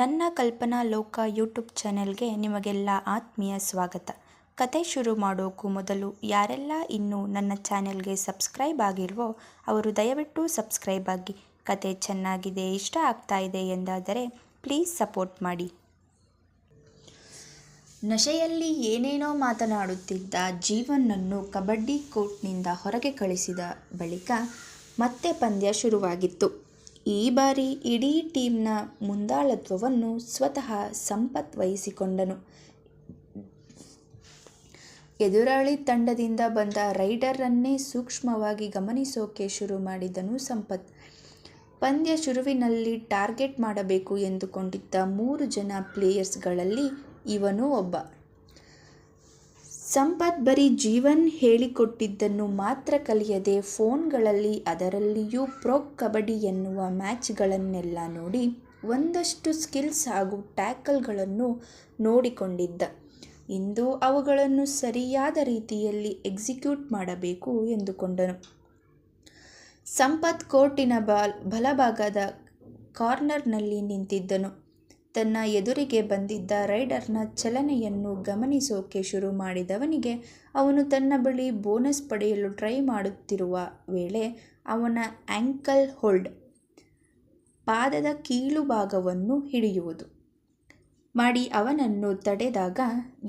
ನನ್ನ ಕಲ್ಪನಾ ಲೋಕ ಯೂಟ್ಯೂಬ್ ಚಾನೆಲ್ಗೆ ನಿಮಗೆಲ್ಲ ಆತ್ಮೀಯ ಸ್ವಾಗತ. ಕತೆ ಶುರು ಮಾಡೋಕ್ಕೂ ಮೊದಲು ಯಾರೆಲ್ಲ ಇನ್ನೂ ನನ್ನ ಚಾನೆಲ್ಗೆ ಸಬ್ಸ್ಕ್ರೈಬ್ ಆಗಿಲ್ವೋ ಅವರು ದಯವಿಟ್ಟು ಸಬ್ಸ್ಕ್ರೈಬ್ ಆಗಿ. ಕತೆ ಚೆನ್ನಾಗಿದೆ, ಇಷ್ಟ ಆಗ್ತಾ ಇದೆ ಎಂದಾದರೆ ಪ್ಲೀಸ್ ಸಪೋರ್ಟ್ ಮಾಡಿ. ನಶೆಯಲ್ಲಿ ಏನೇನೋ ಮಾತನಾಡುತ್ತಿದ್ದ ಜೀವನನ್ನು ಕಬಡ್ಡಿ ಕೋರ್ಟ್ನಿಂದ ಹೊರಗೆ ಕಳಿಸಿದ ಬಳಿಕ ಮತ್ತೆ ಪಂದ್ಯ ಶುರುವಾಗಿತ್ತು. ಈ ಬಾರಿ ಇಡೀ ಟೀಮ್ನ ಮುಂದಾಳತ್ವವನ್ನು ಸ್ವತಃ ಸಂಪತ್ ವಹಿಸಿಕೊಂಡನು. ಎದುರಾಳಿ ತಂಡದಿಂದ ಬಂದ ರೈಡರನ್ನೇ ಸೂಕ್ಷ್ಮವಾಗಿ ಗಮನಿಸೋಕೆ ಶುರು ಮಾಡಿದನು ಸಂಪತ್. ಪಂದ್ಯ ಶುರುವಿನಲ್ಲಿ ಟಾರ್ಗೆಟ್ ಮಾಡಬೇಕು ಎಂದುಕೊಂಡಿದ್ದ ಮೂರು ಜನ ಪ್ಲೇಯರ್ಸ್ಗಳಲ್ಲಿ ಇವನೂ ಒಬ್ಬ. ಸಂಪತ್ ಬರೀ ಜೀವನ್ ಹೇಳಿಕೊಟ್ಟಿದ್ದನ್ನು ಮಾತ್ರ ಕಲಿಯದೆ ಫೋನ್ಗಳಲ್ಲಿ ಅದರಲ್ಲಿಯೂ ಪ್ರೊ ಕಬಡ್ಡಿ ಎನ್ನುವ ಮ್ಯಾಚ್ಗಳನ್ನೆಲ್ಲ ನೋಡಿ ಒಂದಷ್ಟು ಸ್ಕಿಲ್ಸ್ ಹಾಗೂ ಟ್ಯಾಕಲ್ಗಳನ್ನು ನೋಡಿಕೊಂಡಿದ್ದ. ಇಂದು ಅವುಗಳನ್ನು ಸರಿಯಾದ ರೀತಿಯಲ್ಲಿ ಎಕ್ಸಿಕ್ಯೂಟ್ ಮಾಡಬೇಕು ಎಂದುಕೊಂಡನು. ಸಂಪತ್ ಕೋರ್ಟಿನ ಬಾಲ್, ಬಲಭಾಗದ ಕಾರ್ನರ್ನಲ್ಲಿ ನಿಂತಿದ್ದನು. ತನ್ನ ಎದುರಿಗೆ ಬಂದಿದ್ದ ರೈಡರ್ನ ಚಲನೆಯನ್ನು ಗಮನಿಸೋಕೆ ಶುರು ಮಾಡಿದವನಿಗೆ ಅವನು ತನ್ನ ಬಳಿ ಬೋನಸ್ ಪಡೆಯಲು ಟ್ರೈ ಮಾಡುತ್ತಿರುವ ವೇಳೆ ಅವನ ಆ್ಯಂಕಲ್ ಹೋಲ್ಡ್ ಪಾದದ ಕೀಳು ಭಾಗವನ್ನು ಹಿಡಿಯುವುದು. ಮಾಡಿ ಅವನನ್ನು ತಡೆದಾಗ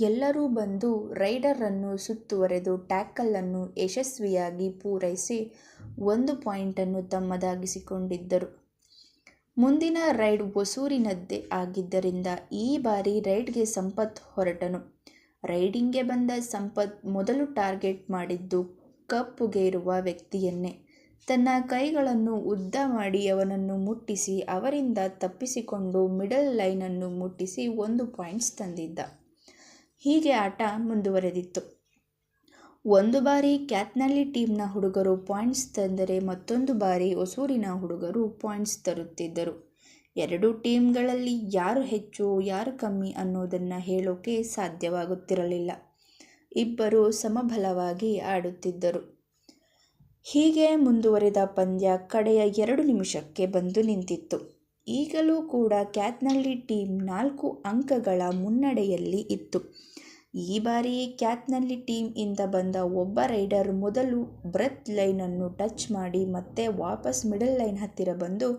ಎಲ್ಲರೂ ಬಂದು ರೈಡರನ್ನು ಸುತ್ತುವರೆದು ಟ್ಯಾಕಲನ್ನು ಯಶಸ್ವಿಯಾಗಿ ಪೂರೈಸಿ ಒಂದು ಪಾಯಿಂಟನ್ನು ತಮ್ಮದಾಗಿಸಿಕೊಂಡಿದ್ದರು. ಮುಂದಿನ ರೈಡ್ ಹೊಸೂರಿನದ್ದೇ ಆಗಿದ್ದರಿಂದ ಈ ಬಾರಿ ರೈಡ್ಗೆ ಸಂಪತ್ ಹೊರಟನು. ರೈಡಿಂಗ್ಗೆ ಬಂದ ಸಂಪತ್ ಮೊದಲು ಟಾರ್ಗೆಟ್ ಮಾಡಿದ್ದು ಕಪ್ಪುಗೇರುವ ವ್ಯಕ್ತಿಯನ್ನೇ. ತನ್ನ ಕೈಗಳನ್ನು ಉದ್ದ ಮಾಡಿ ಅವನನ್ನು ಮುಟ್ಟಿಸಿ ಅವರಿಂದ ತಪ್ಪಿಸಿಕೊಂಡು ಮಿಡಲ್ ಲೈನನ್ನು ಮುಟ್ಟಿಸಿ ಒಂದು ಪಾಯಿಂಟ್ಸ್ ತಂದಿದ್ದ. ಹೀಗೆ ಆಟ ಮುಂದುವರೆದಿತ್ತು. ಒಂದು ಬಾರಿ ಕ್ಯಾತ್ನಳ್ಳಿ ಟೀಮ್ನ ಹುಡುಗರು ಪಾಯಿಂಟ್ಸ್ ತಂದರೆ ಮತ್ತೊಂದು ಬಾರಿ ಹೊಸೂರಿನ ಹುಡುಗರು ಪಾಯಿಂಟ್ಸ್ ತರುತ್ತಿದ್ದರು. ಎರಡು ಟೀಮ್ಗಳಲ್ಲಿ ಯಾರು ಹೆಚ್ಚು, ಯಾರು ಕಮ್ಮಿ ಅನ್ನೋದನ್ನು ಹೇಳೋಕೆ ಸಾಧ್ಯವಾಗುತ್ತಿರಲಿಲ್ಲ. ಇಬ್ಬರು ಸಮಬಲವಾಗಿ ಆಡುತ್ತಿದ್ದರು. ಹೀಗೆ ಮುಂದುವರೆದ ಪಂದ್ಯ ಕಡೆಯ ಎರಡು ನಿಮಿಷಕ್ಕೆ ಬಂದು ನಿಂತಿತ್ತು. ಈಗಲೂ ಕೂಡ ಕ್ಯಾತ್ನಳ್ಳಿ ಟೀಮ್ ನಾಲ್ಕು ಅಂಕಗಳ ಮುನ್ನಡೆಯಲ್ಲಿ ಇತ್ತು. ಈ ಬಾರಿ ಕ್ಯಾತ್ನಲ್ಲಿ ಟೀಮ್ ಇಂದ ಬಂದ ಒಬ್ಬ ರೈಡರ್ ಮೊದಲು ಬ್ರೆತ್ ಲೈನನ್ನು ಟಚ್ ಮಾಡಿ ಮತ್ತೆ ವಾಪಸ್ ಮಿಡಲ್ ಲೈನ್ ಹತ್ತಿರ ಬಂದು,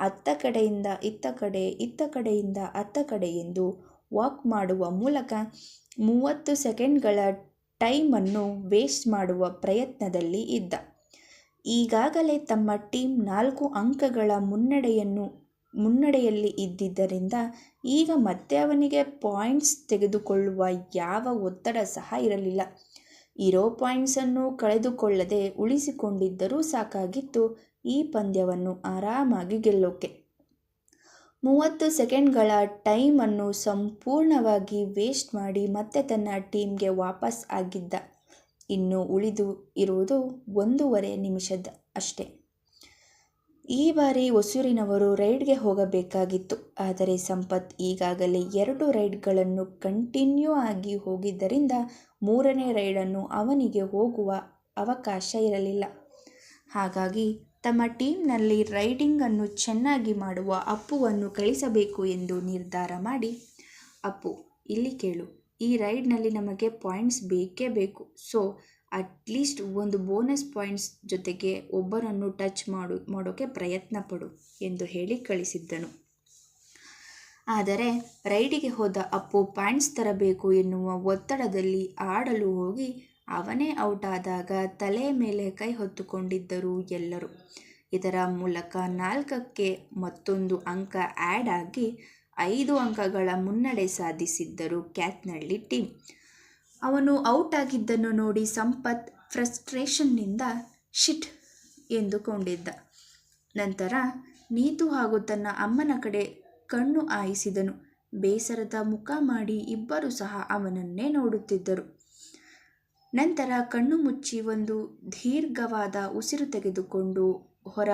ಅತ್ತ ಕಡೆಯಿಂದ ಇತ್ತ ಕಡೆ, ಇತ್ತ ಕಡೆಯಿಂದ ಅತ್ತ ಕಡೆ ಎಂದು ವಾಕ್ ಮಾಡುವ ಮೂಲಕ ಮೂವತ್ತು ಸೆಕೆಂಡ್ಗಳ ಟೈಮನ್ನು ವೇಸ್ಟ್ ಮಾಡುವ ಪ್ರಯತ್ನದಲ್ಲಿ ಇದ್ದ. ಈಗಾಗಲೇ ತಮ್ಮ ಟೀಮ್ ನಾಲ್ಕು ಅಂಕಗಳ ಮುನ್ನಡೆಯನ್ನು ಮುನ್ನಡೆಯಲ್ಲಿ ಇದ್ದಿದ್ದರಿಂದ ಈಗ ಮತ್ತೆ ಅವನಿಗೆ ಪಾಯಿಂಟ್ಸ್ ತೆಗೆದುಕೊಳ್ಳುವ ಯಾವ ಒತ್ತಡ ಸಹ ಇರಲಿಲ್ಲ. ಇರೋ ಪಾಯಿಂಟ್ಸನ್ನು ಕಳೆದುಕೊಳ್ಳದೆ ಉಳಿಸಿಕೊಂಡಿದ್ದರೂ ಸಾಕಾಗಿತ್ತು ಈ ಪಂದ್ಯವನ್ನು ಆರಾಮಾಗಿ ಗೆಲ್ಲೋಕೆ. ಮೂವತ್ತು ಸೆಕೆಂಡ್ಗಳ ಟೈಮನ್ನು ಸಂಪೂರ್ಣವಾಗಿ ವೇಸ್ಟ್ ಮಾಡಿ ಮತ್ತೆ ತನ್ನ ಟೀಮ್ಗೆ ವಾಪಸ್ ಆಗಿದ್ದ. ಇನ್ನು ಉಳಿದು ಇರುವುದು ಒಂದೂವರೆ ನಿಮಿಷದ ಅಷ್ಟೇ. ಈ ಬಾರಿ ಹೊಸೂರಿನವರು ರೈಡ್ಗೆ ಹೋಗಬೇಕಾಗಿತ್ತು. ಆದರೆ ಸಂಪತ್ ಈಗಾಗಲೇ ಎರಡು ರೈಡ್ಗಳನ್ನು ಕಂಟಿನ್ಯೂ ಆಗಿ ಹೋಗಿದ್ದರಿಂದ ಮೂರನೇ ರೈಡನ್ನು ಅವನಿಗೆ ಹೋಗುವ ಅವಕಾಶ ಇರಲಿಲ್ಲ. ಹಾಗಾಗಿ ತಮ್ಮ ಟೀಮ್ನಲ್ಲಿ ರೈಡಿಂಗನ್ನು ಚೆನ್ನಾಗಿ ಮಾಡುವ ಅಪ್ಪುವನ್ನು ಕಳಿಸಬೇಕು ಎಂದು ನಿರ್ಧಾರ ಮಾಡಿ, ಅಪ್ಪು, ಇಲ್ಲಿ ಕೇಳು. ಈ ರೈಡ್ನಲ್ಲಿ ನಮಗೆ ಪಾಯಿಂಟ್ಸ್ ಬೇಕೇ ಬೇಕು. ಸೊ ಅಟ್ಲೀಸ್ಟ್ ಒಂದು ಬೋನಸ್ ಪಾಯಿಂಟ್ಸ್ ಜೊತೆಗೆ ಒಬ್ಬರನ್ನು ಟಚ್ ಮಾಡು ಮಾಡೋಕ್ಕೆ ಪ್ರಯತ್ನ ಪಡು ಎಂದು ಹೇಳಿ ಕಳಿಸಿದ್ದನು. ಆದರೆ ರೈಡಿಗೆ ಹೋದ ಅಪ್ಪು ಪಾಯಿಂಟ್ಸ್ ತರಬೇಕು ಎನ್ನುವ ಒತ್ತಡದಲ್ಲಿ ಆಡಲು ಹೋಗಿ ಅವನೇ ಔಟ್ ಆದಾಗ ತಲೆ ಮೇಲೆ ಕೈ ಹೊತ್ತುಕೊಂಡಿದ್ದರು ಎಲ್ಲರೂ. ಇದರ ಮೂಲಕ ನಾಲ್ಕಕ್ಕೆ ಮತ್ತೊಂದು ಅಂಕ ಆ್ಯಡ್ ಆಗಿ ಐದು ಅಂಕಗಳ ಮುನ್ನಡೆ ಸಾಧಿಸಿದ್ದರು ಕ್ಯಾತ್ನಳ್ಳಿ ಟೀಮ್. ಅವನು ಔಟ್ ಆಗಿದ್ದನ್ನು ನೋಡಿ ಸಂಪತ್ ಫ್ರಸ್ಟ್ರೇಷನ್ನಿಂದ ಶಿಟ್ ಎಂದುಕೊಂಡಿದ್ದ. ನಂತರ ನೀತು ಹಾಗೂ ತನ್ನ ಅಮ್ಮನ ಕಡೆ ಕಣ್ಣು ಆಯಿಸಿದನು ಬೇಸರದ ಮುಖ ಮಾಡಿ ಇಬ್ಬರು ಸಹ ಅವನನ್ನೇ ನೋಡುತ್ತಿದ್ದರು. ನಂತರ ಕಣ್ಣು ಮುಚ್ಚಿ ಒಂದು ದೀರ್ಘವಾದ ಉಸಿರು ತೆಗೆದುಕೊಂಡು ಹೊರ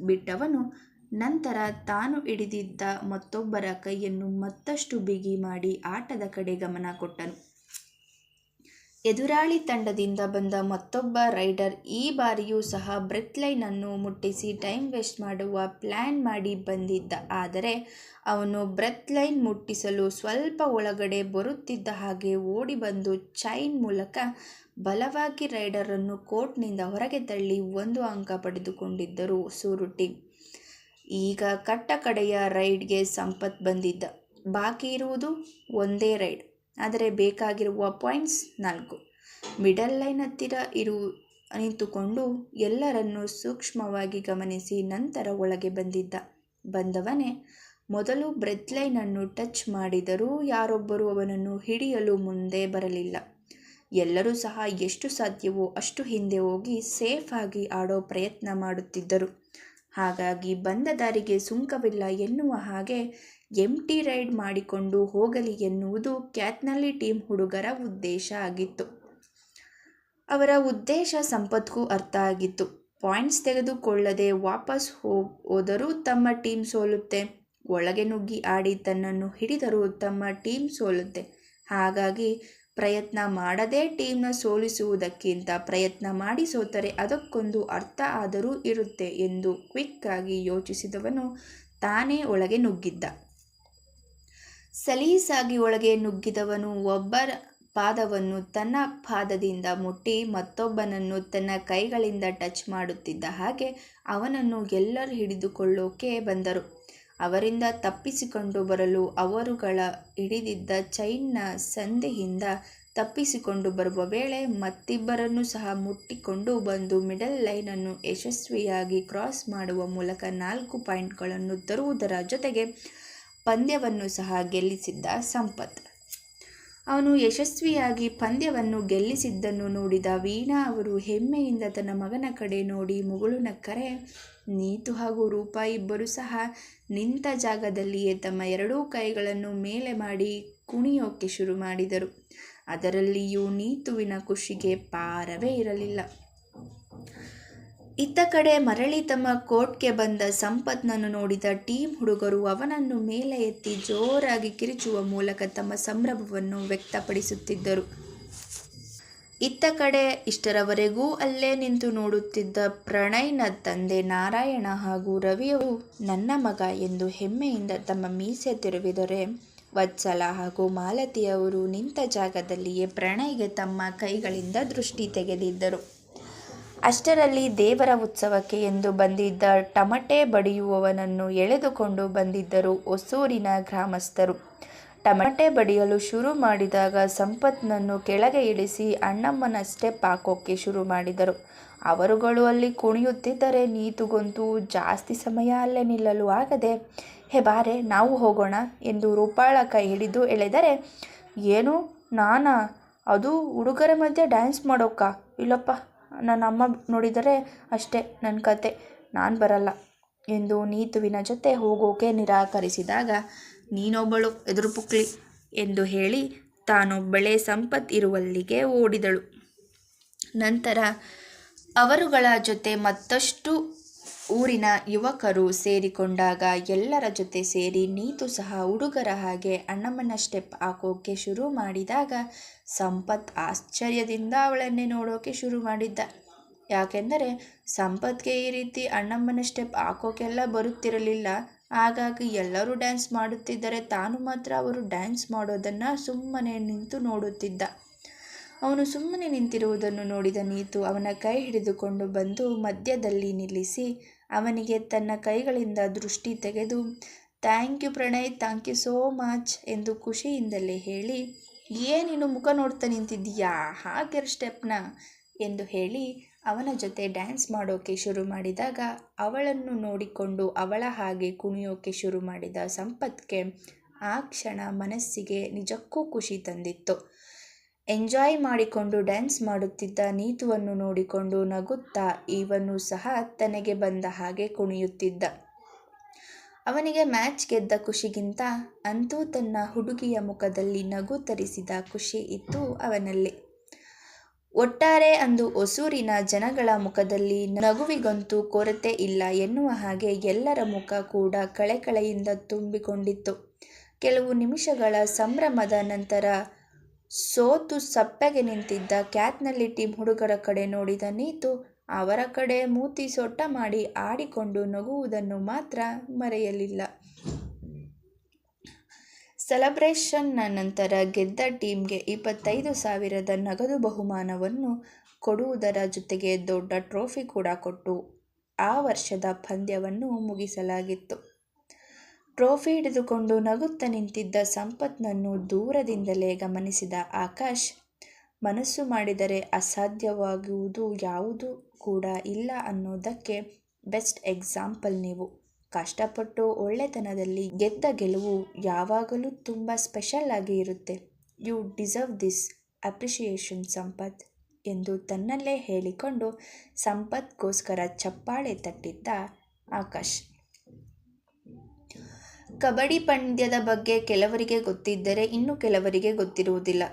ಬಿಟ್ಟವನು. ನಂತರ ತಾನು ಹಿಡಿದಿದ್ದ ಮತ್ತೊಬ್ಬರ ಕೈಯನ್ನು ಮತ್ತಷ್ಟು ಬಿಗಿ ಮಾಡಿ ಆಟದ ಕಡೆ ಗಮನ ಕೊಟ್ಟನು. ಎದುರಾಳಿ ತಂಡದಿಂದ ಬಂದ ಮತ್ತೊಬ್ಬ ರೈಡರ್ ಈ ಬಾರಿಯೂ ಸಹ ಬ್ರೆತ್ ಲೈನ್ ಅನ್ನು ಮುಟ್ಟಿಸಿ ಟೈಮ್ ವೇಸ್ಟ್ ಮಾಡುವ ಪ್ಲ್ಯಾನ್ ಮಾಡಿ ಬಂದಿದ್ದ. ಆದರೆ ಅವನು ಬ್ರೆತ್ ಲೈನ್ ಮುಟ್ಟಿಸಲು ಸ್ವಲ್ಪ ಒಳಗಡೆ ಬರುತ್ತಿದ್ದ ಹಾಗೆ ಓಡಿ ಬಂದು ಚೈನ್ ಮೂಲಕ ಬಲವಾಗಿ ರೈಡರನ್ನು ಕೋರ್ಟ್ನಿಂದ ಹೊರಗೆ ತಳ್ಳಿ ಒಂದು ಅಂಕ ಪಡೆದುಕೊಂಡಿದ್ದರು ಸೂರು ಟೀಮ್ ಈಗ ಕಟ್ಟ ಕಡೆಯ ರೈಡ್ಗೆ ಸಂಪತ್ ಬಂದಿದ್ದ. ಬಾಕಿ ಇರುವುದು ಒಂದೇ ರೈಡ್. ಆದರೆ ಬೇಕಾಗಿರುವ ಪಾಯಿಂಟ್ಸ್ ನಾಲ್ಕು. ಮಿಡಲ್ ಲೈನ್ ಹತ್ತಿರ ಇರು, ನಿಂತುಕೊಂಡು ಎಲ್ಲರನ್ನೂ ಸೂಕ್ಷ್ಮವಾಗಿ ಗಮನಿಸಿ ನಂತರ ಒಳಗೆ ಬಂದಿದ್ದ. ಬಂದವನೇ, ಮೊದಲು ಬ್ರೆತ್ ಲೈನನ್ನು ಟಚ್ ಮಾಡಿದರೂ ಯಾರೊಬ್ಬರೂ ಅವನನ್ನು ಹಿಡಿಯಲು ಮುಂದೆ ಬರಲಿಲ್ಲ. ಎಲ್ಲರೂ ಸಹ ಎಷ್ಟು ಸಾಧ್ಯವೋ ಅಷ್ಟು ಹಿಂದೆ ಹೋಗಿ ಸೇಫ್ ಆಗಿ ಆಡೋ ಪ್ರಯತ್ನ ಮಾಡುತ್ತಿದ್ದರು. ಹಾಗಾಗಿ ಬಂದ ದಾರಿಗೆ ಸುಂಕವಿಲ್ಲ ಎನ್ನುವ ಹಾಗೆ ಎಂಟಿ ರೈಡ್ ಮಾಡಿಕೊಂಡು ಹೋಗಲಿ ಎನ್ನುವುದು ಕ್ಯಾತ್ನಲ್ಲಿ ಟೀಮ್ ಹುಡುಗರ ಉದ್ದೇಶ ಆಗಿತ್ತು. ಅವರ ಉದ್ದೇಶ ಸಂಪತ್ಗೂ ಅರ್ಥ ಆಗಿತ್ತು. ಪಾಯಿಂಟ್ಸ್ ತೆಗೆದುಕೊಳ್ಳದೆ ವಾಪಸ್ ಹೋದರೂ ತಮ್ಮ ಟೀಮ್ ಸೋಲುತ್ತೆ. ಒಳಗೆ ನುಗ್ಗಿ ಆಡಿ ತನ್ನನ್ನು ಹಿಡಿದರೂ ತಮ್ಮ ಟೀಮ್ ಸೋಲುತ್ತೆ. ಹಾಗಾಗಿ ಪ್ರಯತ್ನ ಮಾಡದೇ ಟೀಮ್ನ ಸೋಲಿಸುವುದಕ್ಕಿಂತ ಪ್ರಯತ್ನ ಮಾಡಿ ಸೋತರೆ ಅದಕ್ಕೊಂದು ಅರ್ಥ ಆದರೂ ಇರುತ್ತೆ ಎಂದು ಕ್ವಿಕ್ಕಾಗಿ ಯೋಚಿಸಿದವನು ತಾನೇ ಒಳಗೆ ನುಗ್ಗಿದ್ದ. ಸಲೀಸಾಗಿ ಒಳಗೆ ನುಗ್ಗಿದವನು ಒಬ್ಬರ ಪಾದವನ್ನು ತನ್ನ ಪಾದದಿಂದ ಮುಟ್ಟಿ ಮತ್ತೊಬ್ಬನನ್ನು ತನ್ನ ಕೈಗಳಿಂದ ಟಚ್ ಮಾಡುತ್ತಿದ್ದ ಹಾಗೆ ಅವನನ್ನು ಎಲ್ಲರೂ ಹಿಡಿದುಕೊಳ್ಳೋಕೆ ಬಂದರು. ಅವರಿಂದ ತಪ್ಪಿಸಿಕೊಂಡು ಬರಲು ಅವರುಗಳ ಹಿಡಿದಿದ್ದ ಚೈನ್ನ ಸಂದೆಯಿಂದ ತಪ್ಪಿಸಿಕೊಂಡು ಬರುವ ವೇಳೆ ಮತ್ತಿಬ್ಬರನ್ನು ಸಹ ಮುಟ್ಟಿಕೊಂಡು ಬಂದು ಮಿಡಲ್ ಲೈನನ್ನು ಯಶಸ್ವಿಯಾಗಿ ಕ್ರಾಸ್ ಮಾಡುವ ಮೂಲಕ ನಾಲ್ಕು ಪಾಯಿಂಟ್ಗಳನ್ನು ತರುವುದರ ಜೊತೆಗೆ ಪಂದ್ಯವನ್ನು ಸಹ ಗೆಲ್ಲಿಸಿದ್ದ ಸಂಪತ್. ಅವನು ಯಶಸ್ವಿಯಾಗಿ ಪಂದ್ಯವನ್ನು ಗೆಲ್ಲಿಸಿದ್ದನ್ನು ನೋಡಿದ ವೀಣಾ ಅವರು ಹೆಮ್ಮೆಯಿಂದ ತನ್ನ ಮಗನ ಕಡೆ ನೋಡಿ ಮುಗುಳು ನಕ್ಕರೆ ನೀತು ಹಾಗೂ ರೂಪ ಇಬ್ಬರು ಸಹ ನಿಂತ ಜಾಗದಲ್ಲಿಯೇ ತಮ್ಮ ಎರಡೂ ಕೈಗಳನ್ನು ಮೇಲೆ ಮಾಡಿ ಕುಣಿಯೋಕೆ ಶುರು ಮಾಡಿದರು. ಅದರಲ್ಲಿಯೂ ನೀತುವಿನ ಖುಷಿಗೆ ಪಾರವೇ ಇರಲಿಲ್ಲ. ಇತ್ತ ಕಡೆ ಮರಳಿ ತಮ್ಮ ಕೋರ್ಟ್ಗೆ ಬಂದ ಸಂಪತ್ನನ್ನು ನೋಡಿದ ಟೀಮ್ ಹುಡುಗರು ಅವನನ್ನು ಮೇಲೆ ಎತ್ತಿ ಜೋರಾಗಿ ಕಿರಿಚುವ ಮೂಲಕ ತಮ್ಮ ಸಂಭ್ರಮವನ್ನು ವ್ಯಕ್ತಪಡಿಸುತ್ತಿದ್ದರು. ಇತ್ತ ಕಡೆ ಇಷ್ಟರವರೆಗೂ ಅಲ್ಲೇ ನಿಂತು ನೋಡುತ್ತಿದ್ದ ಪ್ರಣಯ್ನ ತಂದೆ ನಾರಾಯಣ ಹಾಗೂ ರವಿಯವರು ನನ್ನ ಮಗ ಎಂದು ಹೆಮ್ಮೆಯಿಂದ ತಮ್ಮ ಮೀಸೆ ತಿರುವಿದರೆ ವತ್ಸಲ ಹಾಗೂ ಮಾಲತಿಯವರು ನಿಂತ ಜಾಗದಲ್ಲಿಯೇ ಪ್ರಣಯ್ಗೆ ತಮ್ಮ ಕೈಗಳಿಂದ ದೃಷ್ಟಿ ತೆಗೆದಿದ್ದರು. ಅಷ್ಟರಲ್ಲಿ ದೇವರ ಉತ್ಸವಕ್ಕೆ ಎಂದು ಬಂದಿದ್ದ ಟಮಟೆ ಬಡಿಯುವವನನ್ನು ಎಳೆದುಕೊಂಡು ಬಂದಿದ್ದರು ಹೊಸೂರಿನ ಗ್ರಾಮಸ್ಥರು. ಟಮಟೆ ಬಡಿಯಲು ಶುರು ಮಾಡಿದಾಗ ಸಂಪತ್ನನ್ನು ಕೆಳಗೆ ಇಳಿಸಿ ಅಣ್ಣಮ್ಮನಷ್ಟೇ ಪಾಕೋಕ್ಕೆ ಶುರು ಮಾಡಿದರು. ಅವರುಗಳು ಅಲ್ಲಿ ಕುಣಿಯುತ್ತಿದ್ದರೆ ನೀತುಗೊಂತೂ ಜಾಸ್ತಿ ಸಮಯ ಅಲ್ಲೇ ನಿಲ್ಲಲು ಆಗದೆ, ಹೇ ಬಾರೆ, ನಾವು ಹೋಗೋಣ ಎಂದು ರೂಪಾಳ ಕೈ ಹಿಡಿದು ಎಳೆದರೆ, ಏನು, ನಾನಾ? ಅದು ಹುಡುಗರ ಮಧ್ಯೆ ಡ್ಯಾನ್ಸ್ ಮಾಡೋಕ್ಕ ಇಲ್ಲಪ್ಪ ನನ್ನ ಅಮ್ಮ ನೋಡಿದರೆ ಅಷ್ಟೇ ನನ್ನ ಕತೆ. ನಾನು ಬರಲ್ಲ ಎಂದು ನೀತುವಿನ ಜೊತೆ ಹೋಗೋಕೆ ನಿರಾಕರಿಸಿದಾಗ, ನೀನೊಬ್ಬಳು ಎದುರು ಪುಕ್ಲಿ ಎಂದು ಹೇಳಿ ತಾನೊಬ್ಬಳೇ ಸಂಪತ್ ಇರುವಲ್ಲಿಗೆ ಓಡಿದಳು. ನಂತರ ಅವರುಗಳ ಜೊತೆ ಮತ್ತಷ್ಟು ಊರಿನ ಯುವಕರು ಸೇರಿಕೊಂಡಾಗ ಎಲ್ಲರ ಜೊತೆ ಸೇರಿ ನೀತು ಸಹ ಹುಡುಗರ ಹಾಗೆ ಅಣ್ಣಮ್ಮನ ಸ್ಟೆಪ್ ಹಾಕೋಕೆ ಶುರು ಮಾಡಿದಾಗ ಸಂಪತ್ ಆಶ್ಚರ್ಯದಿಂದ ಅವಳನ್ನೇ ನೋಡೋಕೆ ಶುರು ಮಾಡಿದ್ದ. ಯಾಕೆಂದರೆ ಸಂಪತ್ಗೆ ಈ ರೀತಿ ಅಣ್ಣಮ್ಮನ ಸ್ಟೆಪ್ ಹಾಕೋಕೆಲ್ಲ ಬರುತ್ತಿರಲಿಲ್ಲ. ಹಾಗಾಗಿ ಎಲ್ಲರೂ ಡ್ಯಾನ್ಸ್ ಮಾಡುತ್ತಿದ್ದರೆ ತಾನು ಮಾತ್ರ ಅವರು ಡ್ಯಾನ್ಸ್ ಮಾಡೋದನ್ನು ಸುಮ್ಮನೆ ನಿಂತು ನೋಡುತ್ತಿದ್ದ. ಅವನು ಸುಮ್ಮನೆ ನಿಂತಿರುವುದನ್ನು ನೋಡಿದ ನೀತು ಅವನ ಕೈ ಹಿಡಿದುಕೊಂಡು ಬಂದು ಮಧ್ಯದಲ್ಲಿ ನಿಲ್ಲಿಸಿ ಅವನಿಗೆ ತನ್ನ ಕೈಗಳಿಂದ ದೃಷ್ಟಿ ತೆಗೆದು, thank you Pranay, thank you so much ಎಂದು ಖುಷಿಯಿಂದಲೇ ಹೇಳಿ, ಏನಿನ್ನು ಮುಖ ನೋಡ್ತಾ ನಿಂತಿದ್ದೀಯಾ? ಹಾಗೆರ ಸ್ಟೆಪ್ನ ಎಂದು ಹೇಳಿ, ಅವನ ಜೊತೆ ಡ್ಯಾನ್ಸ್ ಮಾಡೋಕೆ ಶುರು ಮಾಡಿದಾಗ, ಅವಳನ್ನು ನೋಡಿಕೊಂಡು ಅವಳ ಹಾಗೆ ಕುಣಿಯೋಕೆ ಶುರು ಮಾಡಿದ ಸಂಪತ್ಗೆ ಆ ಕ್ಷಣ ಮನಸ್ಸಿಗೆ ನಿಜಕ್ಕೂ ಖುಷಿ ತಂದಿತ್ತು. ಎಂಜಾಯ್ ಮಾಡಿಕೊಂಡು ಡ್ಯಾನ್ಸ್ ಮಾಡುತ್ತಿದ್ದ ನೀತುವನ್ನು ನೋಡಿಕೊಂಡು ನಗುತ್ತಾ ಇವನು ಸಹ ತನಗೆ ಬಂದ ಹಾಗೆ ಕುಣಿಯುತ್ತಿದ್ದ. ಅವನಿಗೆ ಮ್ಯಾಚ್ ಗೆದ್ದ ಖುಷಿಗಿಂತ ಅಂತೂ ತನ್ನ ಹುಡುಗಿಯ ಮುಖದಲ್ಲಿ ನಗು ತರಿಸಿದ ಖುಷಿ ಇತ್ತು ಅವನಲ್ಲಿ. ಒಟ್ಟಾರೆ ಅಂದು ಹೊಸೂರಿನ ಜನಗಳ ಮುಖದಲ್ಲಿ ನಗುವಿಗಂತೂ ಕೊರತೆ ಇಲ್ಲ ಎನ್ನುವ ಹಾಗೆ ಎಲ್ಲರ ಮುಖ ಕೂಡ ಕಳೆಕಳೆಯಿಂದ ತುಂಬಿಕೊಂಡಿತ್ತು. ಕೆಲವು ನಿಮಿಷಗಳ ಸಂಭ್ರಮದ ನಂತರ ಸೋತು ಸಪ್ಪೆಗೆ ನಿಂತಿದ್ದ ಕ್ಯಾತ್ನಲ್ಲಿ ಟೀಮ್ ಹುಡುಗರ ಕಡೆ ನೋಡಿದ ನೀತು, ಅವರ ಕಡೆ ಮೂತಿ ಸೊಟ್ಟ ಮಾಡಿ ಆಡಿಕೊಂಡು ನಗುವುದನ್ನು ಮಾತ್ರ ಮರೆಯಲಿಲ್ಲ. ಸೆಲೆಬ್ರೇಷನ್ನ ನಂತರ ಗೆದ್ದ ಟೀಮ್ಗೆ ಇಪ್ಪತ್ತೈದು ಸಾವಿರದ ನಗದು ಬಹುಮಾನವನ್ನು ಕೊಡುವುದರ ಜೊತೆಗೆ ದೊಡ್ಡ ಟ್ರೋಫಿ ಕೂಡ ಕೊಟ್ಟು ಆ ವರ್ಷದ ಪಂದ್ಯವನ್ನು ಮುಗಿಸಲಾಗಿತ್ತು. ಟ್ರೋಫಿ ಹಿಡಿದುಕೊಂಡು ನಗುತ್ತಾ ನಿಂತಿದ್ದ ಸಂಪತ್ನನ್ನು ದೂರದಿಂದಲೇ ಗಮನಿಸಿದ ಆಕಾಶ್, ಮನಸ್ಸು ಮಾಡಿದರೆ ಅಸಾಧ್ಯವಾಗುವುದು ಯಾವುದೂ ಕೂಡ ಇಲ್ಲ ಅನ್ನೋದಕ್ಕೆ ಬೆಸ್ಟ್ ಎಕ್ಸಾಂಪಲ್ ನೀವು. ಕಷ್ಟಪಟ್ಟು ಒಳ್ಳೆತನದಲ್ಲಿ ಗೆದ್ದ ಗೆಲುವು ಯಾವಾಗಲೂ ತುಂಬ ಸ್ಪೆಷಲ್ ಆಗಿ ಇರುತ್ತೆ. You deserve this appreciation Sampath ಎಂದು ತನ್ನಲ್ಲೇ ಹೇಳಿಕೊಂಡು ಸಂಪತ್ಗೋಸ್ಕರ ಚಪ್ಪಾಳೆ ತಟ್ಟಿದ್ದ ಆಕಾಶ್. ಕಬಡ್ಡಿ ಪಂದ್ಯದ ಬಗ್ಗೆ ಕೆಲವರಿಗೆ ಗೊತ್ತಿದ್ದರೆ ಇನ್ನು ಕೆಲವರಿಗೆ ಗೊತ್ತಿರುವುದಿಲ್ಲ.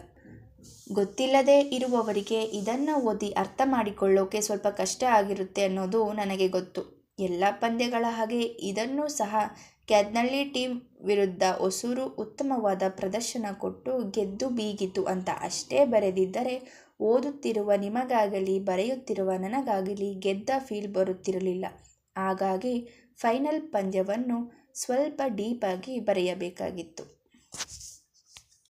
ಗೊತ್ತಿಲ್ಲದೆ ಇರುವವರಿಗೆ ಇದನ್ನು ಓದಿ ಅರ್ಥ ಮಾಡಿಕೊಳ್ಳೋಕೆ ಸ್ವಲ್ಪ ಕಷ್ಟ ಆಗಿರುತ್ತೆ ಅನ್ನೋದು ನನಗೆ ಗೊತ್ತು. ಎಲ್ಲ ಪಂದ್ಯಗಳ ಹಾಗೆ ಇದನ್ನು ಸಹ ಕ್ಯಾದ್ನಳ್ಳಿ ಟೀಮ್ ವಿರುದ್ಧ ಹೊಸೂರು ಉತ್ತಮವಾದ ಪ್ರದರ್ಶನ ಕೊಟ್ಟು ಗೆದ್ದು ಬೀಗಿತು ಅಂತ ಅಷ್ಟೇ ಬರೆದಿದ್ದರೆ ಓದುತ್ತಿರುವ ನಿಮಗಾಗಲಿ ಬರೆಯುತ್ತಿರುವ ನನಗಾಗಲಿ ಗೆದ್ದ ಫೀಲ್ ಬರುತ್ತಿರಲಿಲ್ಲ. ಹಾಗಾಗಿ ಫೈನಲ್ ಪಂದ್ಯವನ್ನು ಸ್ವಲ್ಪ ಡೀಪಾಗಿ ಬರೆಯಬೇಕಾಗಿತ್ತು.